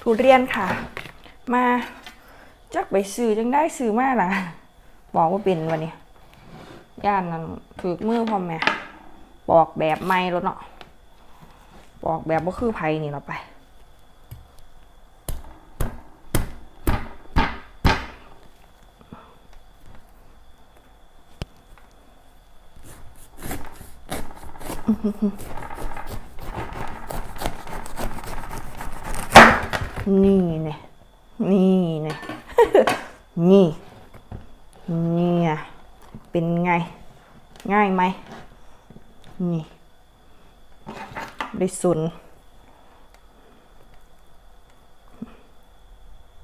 ทุเรียนค่ะ มาจักไปซื้อจังได้ซื้อมาล่ะ บอกว่าเป็นวันนี้ย่านนั้นถือมือพ่อแม่ปอกแบบไม่รถเนาะปอกแบบว่าคือไผนี่เราไป นี่เนี่ยนี่เนี่ยนี่ เนี่ย เป็นไง ง่ายไหม นี่ได้สุน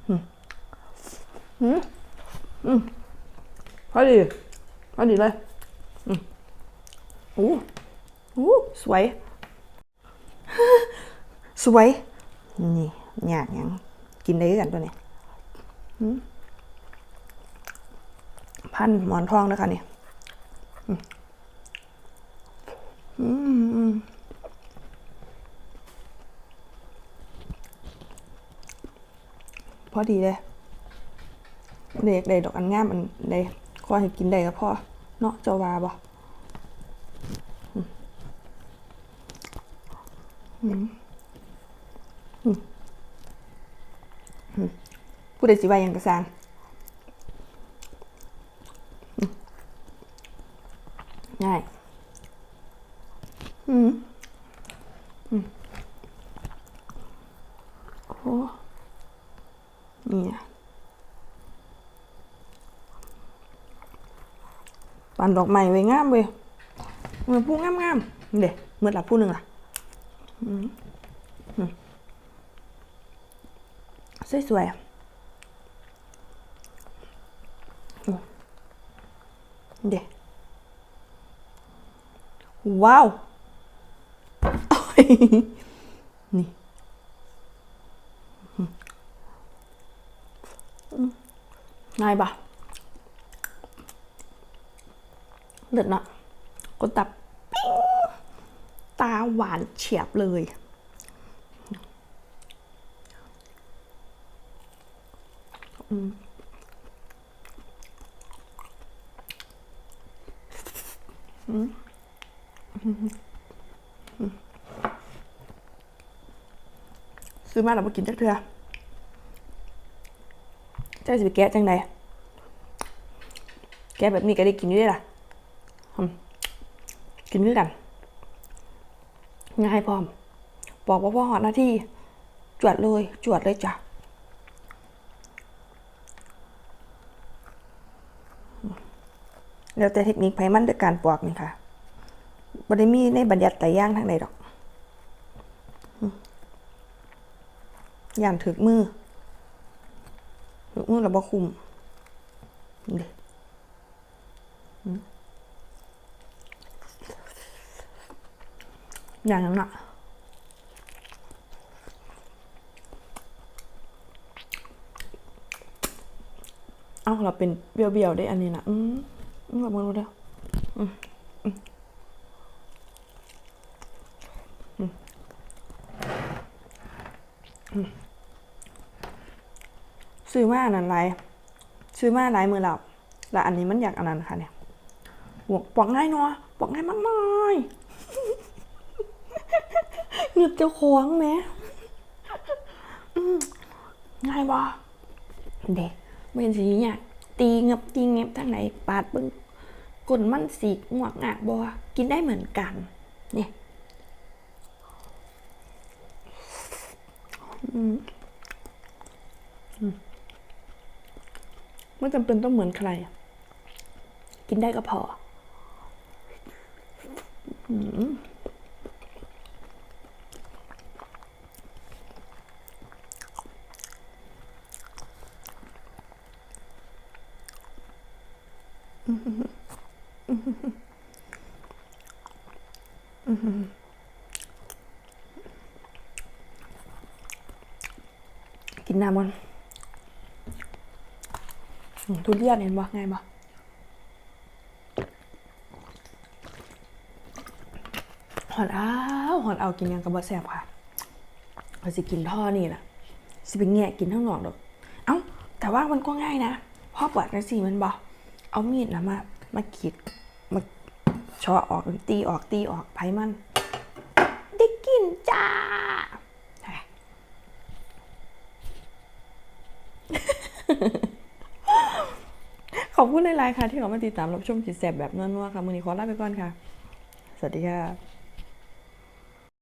อืมอืมอืมพอดีพอดีเลย อืมอู้อู้สวย สวย นี่ อยากหยังกินได้กันตัวนี้พันหมอนทองนะคะนี่อืมอืมอืมพอดีเลยเด็กเด็ดอกอันงามอันใดขอให้กินได้ก็พอเนาะเจ้าวาบ่อืมอืม ผู้ใดสิว่ายังกระซางง่ายอืมอืมโอ้นี่อะปานดอกไม้ไว้งามเว้ยเมื่อผู้งามงามๆเด็เมื่อหลับผู้หนึ่งล่ะ อืมอืม สวยๆ เดี๋ยวว้าว นี่อืมอืมง่ายปะเลือดนะกดตับปิ๊งตาหวานเฉียบเลย อืม ซื้อมาแล้วมากินจักเทือเจ้าสิไปแกะจังใดแกะแบบนี้ก็ได้กินอยู่เด้วยล่ะกินด้วยกัน ง่ายพร้อม บอกว่าพ่อหอดหน้าที่ จวดเลย จวดเลยจ้ะ แล้วแต่เทคนิคไผมันด้วยการปอกนี่ค่ะบ่ได้มีในบัญญัติแต่ย่างทางใดดอกย่านถึกมือถึกมือแล้วบ่คุมเด้อืมอย่างนั้นนะเอ้าเราเป็นเบี้ยวๆได้อันนี้นะอืมอืม แบบมือเดียวอืมอืมอืมอืมซื้อมาอันนั้นไรซื้อมาหลายมือแล้วแล้วอันนี้มันอยากอันนั้นค่ะเนี่ยปอกปอกง่ายเนาะปอกง่ายมากมายเหงือเจ้าของแหมง่ายบ่เด็กไม่เห็นสีเนี่ยาก ตีเงบตีเงบทางไหนปาดเบึ้งกลนมันสีกงวกงากบ่กินได้เหมือนกันเนี่ยอืมอืมไม่จำเป็นต้องเหมือนใคร กินได้ก็พอ อืม กินน้ำมันอืมทุเรียนเห็นบ่ไงบ่หอนอ้าวหอนเอากินยังกับบะแสบค่ะเราจะกินท่อนี่แหละสิเป็นแงะกินข้างนอดอก เอ้า แต่ว่ามันก็ง่ายนะพ่อปวดกันสิมันบอก เอามีดนะมา มาขีดมาชอออกตีออกตีออกไผมัน ได้กินจ้าขอบคุณหลายๆค่ะ ที่เขามาติดตามรับชมขีดแสบแบบนัวๆค่ะ มือนี้ขอลาไปก่อนค่ะ สวัสดีค่ะ